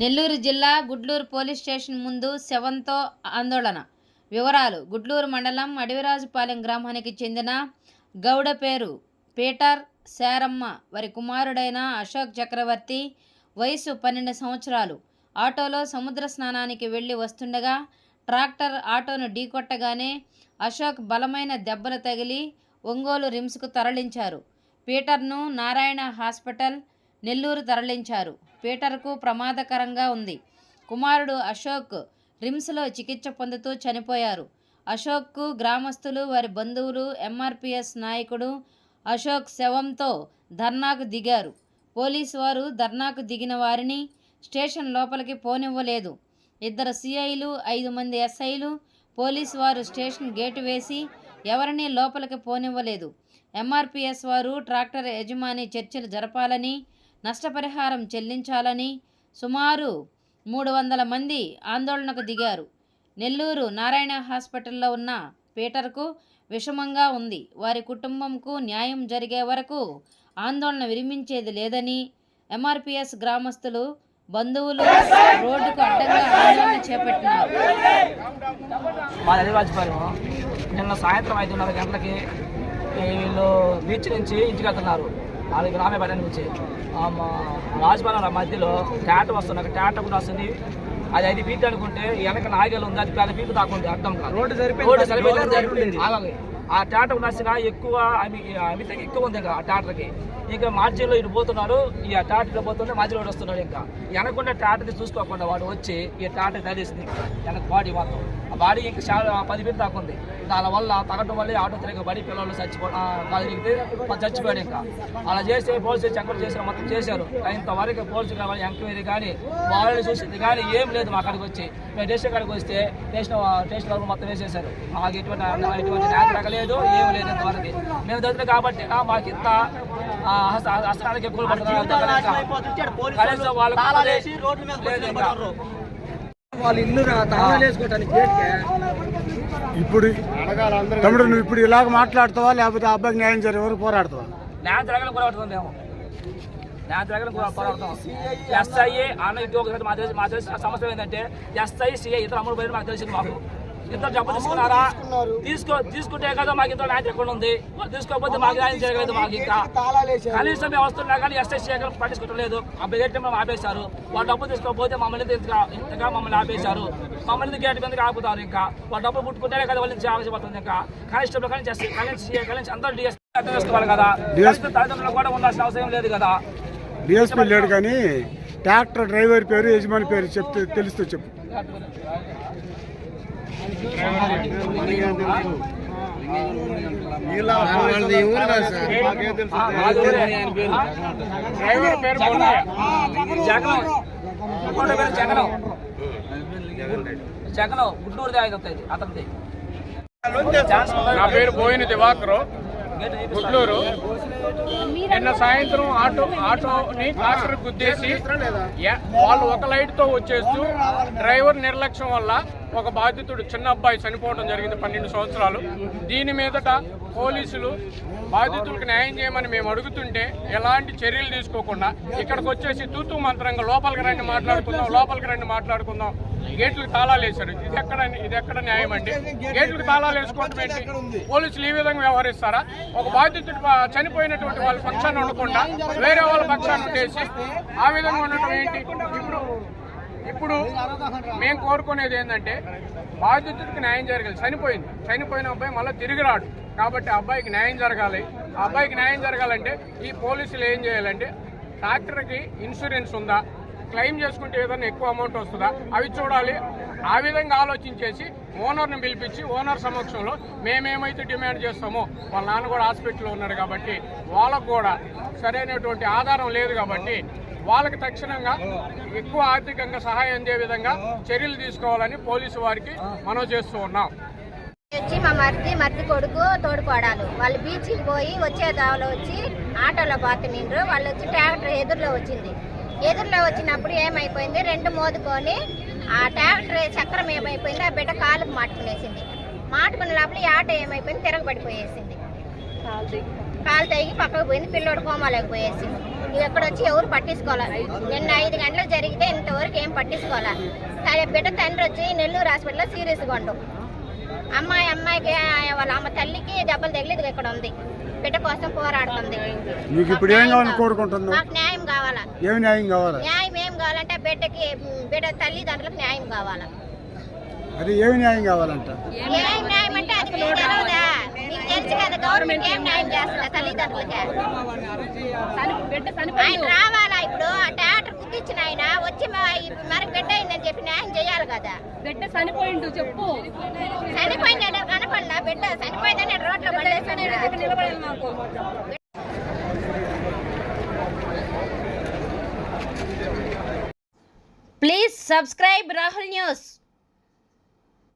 నెల్లూరు జిల్లా Gudluru police station ముందు శవంతో ఆందోళన. వివరాలు గుడ్లూరు మండలం అడవిరాజుపాలెం గ్రామానికి చెందిన గౌడ పేరు పీటర్ శారమ్మ. వారి కుమారుడైన అశోక్ చక్రవర్తి వయసు పన్నెండు సంవత్సరాలు. ఆటోలో సముద్ర స్నానానికి వెళ్ళి వస్తుండగా ట్రాక్టర్ ఆటోను ఢీకొట్టగానే అశోక్ బలమైన దెబ్బలు తగిలి ఒంగోలు రిమ్స్కు తరలించారు. పీటర్ను నారాయణ హాస్పిటల్ నెల్లూరు తరలించారు. పీటర్కు ప్రమాదకరంగా ఉంది. కుమారుడు అశోక్ రిమ్స్లో చికిత్స పొందుతూ చనిపోయారు. అశోక్కు గ్రామస్తులు వారి బంధువులు ఎంఆర్పిఎస్ నాయకుడు అశోక్ శవంతో ధర్నాకు దిగారు. పోలీసు వారు ధర్నాకు దిగిన వారిని స్టేషన్ లోపలికి పోనివ్వలేదు. ఇద్దరు సిఐలు ఐదు మంది ఎస్ఐలు పోలీసు వారు స్టేషన్ గేటు వేసి ఎవరిని లోపలికి పోనివ్వలేదు. ఎంఆర్పిఎస్ వారు ట్రాక్టర్ యజమాని చర్చలు జరపాలని నష్టపరిహారం చెల్లించాలని సుమారు మూడు వందల మంది ఆందోళనకు దిగారు. నెల్లూరు నారాయణ హాస్పిటల్లో ఉన్న పీటర్కు విషమంగా ఉంది. వారి కుటుంబంకు న్యాయం జరిగే వరకు ఆందోళన విరమించేది లేదని ఎంఆర్పిఎస్ గ్రామస్తులు బంధువులు రోడ్డుకు అడ్డంగా ఆందోళన చేపట్టినారు. మాది నిన్న సాయంత్రం ఐదున్నర గంటలకి వీళ్ళు బీచ్ నుంచి ఇంటికి వెళ్తున్నారు. వాళ్ళకి రామేపేట నుంచి ఆ మా రాజపాలెం మధ్యలో టాట వస్తుంది టాట కూడా వస్తుంది. అది ఐదు ఫీట్ అనుకుంటే వెనక నాగలు ఉంది అది పది ఫీట్లు దాకుంది అర్థం కాదు. రోడ్డు సరిపోయింది. ఆ టాట నచ్చిన ఎక్కువ అమి అమిత ఎక్కువ ఉంది ఇంకా ఆ టాటర్కి ఇంకా మార్జిన్లో ఇటు పోతున్నారు ఈ ఆ టాటలో పోతుంటే మధ్యలో వాడు వస్తున్నాడు ఇంకా. వెనకుండా టాటని చూసుకోకుండా వాడు వచ్చి ఈ టాట తగిలిస్తుంది వెనక బాడీ మాత్రం. ఆ బాడీ ఇంకా చాలా పది ఫీట్ దాకా ఉంది. దాని వల్ల తగ్గడం వల్ల ఆటో తిరిగి బడి పిల్లలు చచ్చిపో చచ్చిపోయాడు ఇంకా. అలా చేస్తే పోలీసులు ఎంక్వైరీ చేసిన మొత్తం చేశారు. ఇంతవరకు పోలీసులు కావాలి ఎంక్వైరీ కానీ వాళ్ళని చూసింది కానీ ఏం లేదు మా అక్కడికి వచ్చి. మేము స్టేషన్ కాడికి వస్తే స్టేషన్ స్టేషన్ వరకు మొత్తం వేసేశారు. మాకు ఎటువంటి ఎటువంటి న్యాయం తగలేదు ఏం లేదు ఇంతవరకు మేము చదువుతాం కాబట్టి ఆ, మాకు ఇంత హస్తానికి ఎక్కువ లేదు. వాళ్ళ ఇల్లు వేసుకోవటానికి ఇప్పుడు తమ్ముడు నువ్వు ఇప్పుడు ఇలాగ మాట్లాడతావా లేకపోతే ఆ అబ్బాయికి న్యాయం జరిగే వరకు పోరాడతావా? న్యాయం జరగడం పోరాడుతుంది మేము. న్యాయం జరగడం కూడా పోరాడుతాం ఎస్ఐ అన్న ఇది ఒకసారి మా తెలిసి మా తెలిసిన సమస్య ఏంటంటే ఎస్ఐ సిఐ ఇద్దరు అమ్ముడు పోయి మాకు తెలిసింది మాకు. ఇద్దరు జబ్బు తీసుకున్నారా? తీసుకో తీసుకుంటే కదా మాకు ఇంత న్యాయం ఎక్కడ ఉంది? తీసుకోకపోతే మాకు న్యాయం జరగలేదు మాకు ఇంకా. కనీసం మేము వస్తున్నా కానీ ఎస్ఐ సిఐ పట్టించుకోవట్లేదు. అబ్బాయి గేట్ మేము ఆపేశారు. వాళ్ళు డబ్బు తీసుకోకపోతే మమ్మల్ని ఇంతగా ఇంతగా మమ్మల్ని ఆపేశారు. మమ్మల్ని గేట్ మీదకి ఆపుతారు ఇంకా. వాళ్ళు డబ్బు పుట్టుకుంటేనే కదా వాళ్ళ నుంచి ఆలోచపడుతుంది ఇంకా. కానిస్టేబుల్ కానీ ఎస్ఐ కానీ కానీ అందరూ డిఎస్ అర్థం చేసుకోవాలి కదా. తల్లిదండ్రులు కూడా ఉండాల్సిన అవసరం లేదు కదా. డిఎస్పీ లేడు కానీ ట్రాక్టర్ డ్రైవర్ పేరు యజమాని పేరు చెప్తే తెలుస్తూ చెప్పు. డ్రైవర్ పేరు జగన్ పేరు జగన్ జగన్ గుంటూరు అవుతుంది అతనిది నా పేరు బోయిన దివాకరు. గుంటూరు నిన్న సాయంత్రం ఆటో ఆటోని ట్రాక్టర్ గుద్దేసి వాళ్ళు ఒక లైట్తో వచ్చేస్తూ డ్రైవర్ నిర్లక్ష్యం వల్ల ఒక బాధితుడు చిన్న అబ్బాయి చనిపోవడం జరిగింది పన్నెండు సంవత్సరాలు. దీని మీదట పోలీసులు బాధితులకు న్యాయం చేయమని మేము అడుగుతుంటే ఎలాంటి చర్యలు తీసుకోకుండా ఇక్కడికి వచ్చేసి తూతూ మంత్రంగా లోపలికి రండి మాట్లాడుకుందాం లోపలికి రండి మాట్లాడుకుందాం. గేట్లకు తాళాలు వేశారు. ఇది ఎక్కడ ఇది ఎక్కడ న్యాయం అండి? గేట్లకు తాళాలు వేసుకోవడం ఏంటి పోలీసులు ఈ విధంగా వ్యవహరిస్తారా? ఒక బాధితుడు చనిపోయినటువంటి వాళ్ళ పక్షాన్ని ఉండకుండా వేరే వాళ్ళ పక్షాన్ని ఉండేసి ఆ విధంగా ఉండటం ఏంటి? ఇప్పుడు ఇప్పుడు మేము కోరుకునేది ఏంటంటే బాధితుడికి న్యాయం జరగాలి చనిపోయింది. చనిపోయిన అబ్బాయి మళ్ళీ తిరిగి రాడు. కాబట్టి అబ్బాయికి న్యాయం జరగాలి. అబ్బాయికి న్యాయం జరగాలంటే ఈ పోలీసులు ఏం చేయాలంటే ట్రాక్టర్కి ఇన్సూరెన్స్ ఉందా? క్లెయిమ్ చేసుకుంటే ఏదైనా ఎక్కువ అమౌంట్ వస్తుందా? అవి చూడాలి. ఆ విధంగా ఆలోచించేసి ఓనర్ని పిలిపించి ఓనర్ సమక్షంలో మేమేమైతే డిమాండ్ చేస్తామో వాళ్ళ నాన్న కూడా హాస్పిటల్లో ఉన్నాడు కాబట్టి వాళ్ళకు కూడా సరైనటువంటి ఆధారం లేదు కాబట్టి వాళ్ళకి తక్షణంగా ఎక్కువ ఆర్థికంగా సహాయం అందే విధంగా చర్యలు తీసుకోవాలని పోలీసు వారికి మనవి చేస్తూ ఉన్నాం. వచ్చి మా మరిది మరిది కొడుకు తోడుకోడాలు. వాళ్ళు బీచ్కి పోయి వచ్చే దావలో వచ్చి ఆటోలో పోతునిండ్రు. వాళ్ళు వచ్చి ట్రాక్టర్ ఎదురులో వచ్చింది. ఎదురులో వచ్చినప్పుడు ఏమైపోయింది? రెండు మోదుకొని ఆ ట్రాక్టర్ చక్రం ఏమైపోయింది? ఆ బిడ్డ కాలుకు మాటుకునేసింది మాటుకున్న లోపల ఈ ఆటో ఏమైపోయింది? తిరగబడిపోయేసింది. కాలు తెగి పక్కకు పోయింది. పిల్లోడు కోమాలోకి పోయేసింది. ఎక్కడ వచ్చి ఎవరు పట్టించుకోవాలి? నిన్న ఐదు గంటలకు జరిగితే ఇంతవరకు ఏం పట్టించుకోవాలి? కానీ బిడ్డ తండ్రి వచ్చి నెల్లూరు హాస్పిటల్లో సీరియస్గా ఉండు. అమ్మాయి అమ్మాయికి వాళ్ళ అమ్మ తల్లికి దెబ్బలు తగిలేదు ఇక్కడ ఉంది. బిడ్డ కోసం పోరాడుతుంది. మీకు ఇప్పుడు ఏం కావాలని కోరుకుంటున్నావు? మాకు న్యాయం కావాలా? ఏమి న్యాయం కావాలి? న్యాయం ఏం కావాలంటే బిడ్డకి బిడ్డ తల్లిదండ్రులకు న్యాయం కావాలా. అది ఏమి న్యాయం కావాలంట? ఏం న్యాయం అంటే అది మీకు తెలవదా? మీకు తెలుసు కదా గవర్నమెంట్ ఏం న్యాయం చేస్తుందా తల్లిదండ్రులకి. ఆయన రావాలా ఇప్పుడు? ఆ టాటర్ గుర్తించిన ఆయన. వచ్చి మరి బిడ్డ అయిందని చెప్పి న్యాయం చేయాలి కదా. బిడ్డ చనిపోయిండు చెప్పు. చనిపోయిందని కనపడలా బిడ్డ? చనిపోయిందని రోడ్లో పడేసాను నిలబడాలి మాకు? Please subscribe Rahul news